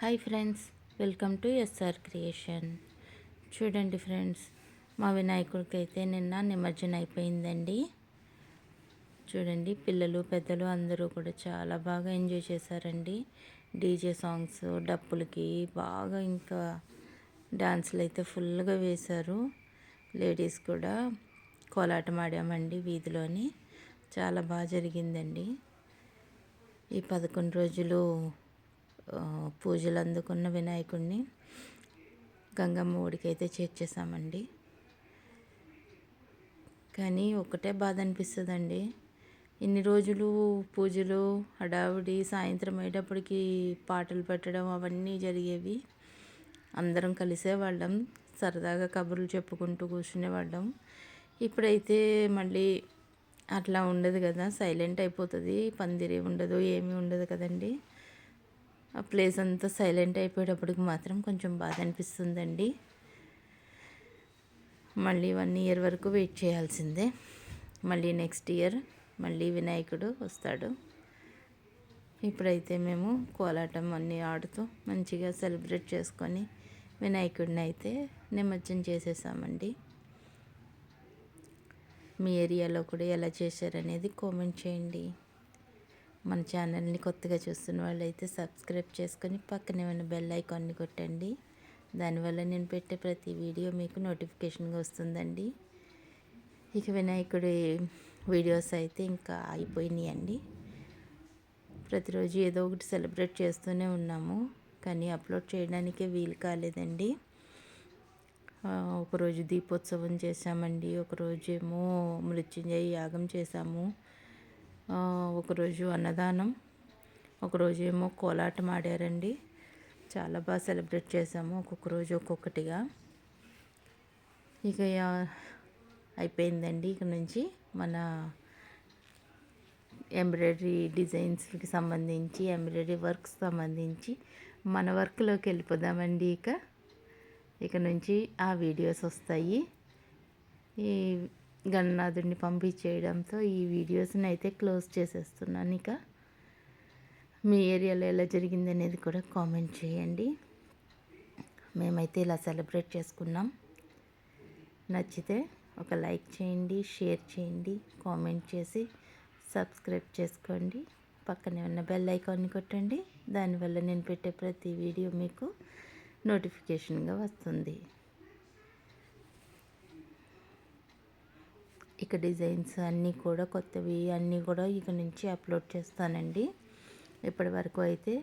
Hi friends welcome to SR creation చూడండి friends మా వినాయకుడికి అయితే నిన్న నిమజ్జనం అయిపోయిందండి. చూడండి పిల్లలు పెద్దలు అందరూ కూడా చాలా బాగా ఎంజాయ్ చేశారండి. డీజే సాంగ్స్ డప్పులకి బాగా ఇంకా డాన్సులు అయితే ఫుల్గా వేశారు. లేడీస్ కూడా కోలాటం ఆడామండి వీధిలోని. చాలా బాగా జరిగిందండి. ఈ పదకొండు రోజులు పూజలు అందుకున్న వినాయకుడిని గంగమ్మ ఒడికి అయితే చేర్చేసామండి కానీ ఒకటే బాధ అనిపిస్తుందండి. ఇన్ని రోజులు పూజలు హడావుడి సాయంత్రం అయ్యేటప్పటికి పాటలు పెట్టడం అవన్నీ జరిగేవి. అందరం కలిసేవాళ్ళం సరదాగా కబుర్లు చెప్పుకుంటూ కూర్చునేవాళ్ళం ఇప్పుడైతే మళ్ళీ అట్లా ఉండదు కదా సైలెంట్ అయిపోతుంది పందిరి ఉండదు ఏమీ ఉండదు కదండి. ఆ ప్లేస్ అంతా సైలెంట్ అయిపోయేటప్పటికి మాత్రం కొంచెం బాధ అనిపిస్తుందండి. మళ్ళీ వన్ ఇయర్ వరకు వెయిట్ చేయాల్సిందే. మళ్ళీ నెక్స్ట్ ఇయర్ మళ్ళీ వినాయకుడు వస్తాడు. ఇప్పుడైతే మేము కోలాటం అన్నీ ఆడుతూ మంచిగా సెలబ్రేట్ చేసుకొని వినాయకుడిని అయితే నిమజ్జనం చేసేసామండి. మీ ఏరియాలో కూడా ఎలా చేశారనేది కామెంట్ చేయండి. మన ఛానల్ని కొత్తగా చూస్తున్న వాళ్ళైతే సబ్స్క్రైబ్ చేసుకొని పక్కనే ఉన్న బెల్ ఐకాన్ని కొట్టండి. దానివల్ల నేను పెట్టే ప్రతి వీడియో మీకు నోటిఫికేషన్గా వస్తుందండి. ఇక వినాయకుడి వీడియోస్ అయితే ఇంకా అయిపోయినాయండి. ప్రతిరోజు ఏదో ఒకటి సెలబ్రేట్ చేస్తూనే ఉన్నాము. కానీ అప్లోడ్ చేయడానికే వీలు కాలేదండి. ఒకరోజు దీపోత్సవం చేశామండి. ఒకరోజేమో మృత్యుంజయ యాగం చేశాము. ఒకరోజు అన్నదానం ఒకరోజు ఏమో కోలాటం ఆడారండి. చాలా బాగా సెలబ్రేట్ చేసాము ఒక్కొక్క రోజు ఒక్కొక్కటిగా. ఇక అయిపోయిందండి ఇక నుంచి మన ఎంబ్రాయిడరీ డిజైన్స్కి సంబంధించి ఎంబ్రాయిడరీ వర్క్స్ సంబంధించి మన వర్క్లోకి వెళ్ళిపోదామండి ఇక. ఇక నుంచి ఆ వీడియోస్ వస్తాయి. ఈ గణనాథుడిని పంపించేయడంతో ఈ వీడియోస్ని అయితే క్లోజ్ చేసేస్తున్నాను ఇక. మీ ఏరియాలో ఎలా జరిగింది అనేది కూడా కామెంట్ చేయండి. మేమైతే ఇలా సెలబ్రేట్ చేసుకున్నాం. నచ్చితే ఒక లైక్ చేయండి షేర్ చేయండి కామెంట్ చేసి సబ్స్క్రైబ్ చేసుకోండి. పక్కనే ఉన్న బెల్ ఐకాన్ని కొట్టండి. దానివల్ల నేను పెట్టే ప్రతి వీడియో మీకు నోటిఫికేషన్గా వస్తుంది. ఇక డిజైన్స్ అన్నీ కూడా కొత్తవి అన్నీ కూడా ఇక నుంచి అప్లోడ్ చేస్తానండి. ఇప్పటి వరకు అయితే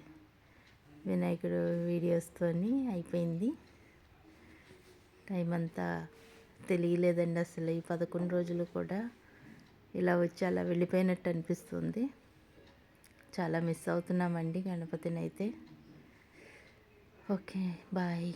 వినాయకుడు వీడియోస్తో అయిపోయింది. టైం అంతా తెలియలేదండి అసలు. ఈ పదకొండు రోజులు కూడా ఇలా వచ్చి అలా వెళ్ళిపోయినట్టు అనిపిస్తుంది. చాలా మిస్ అవుతున్నామండి గణపతిని అయితే. Okay bye.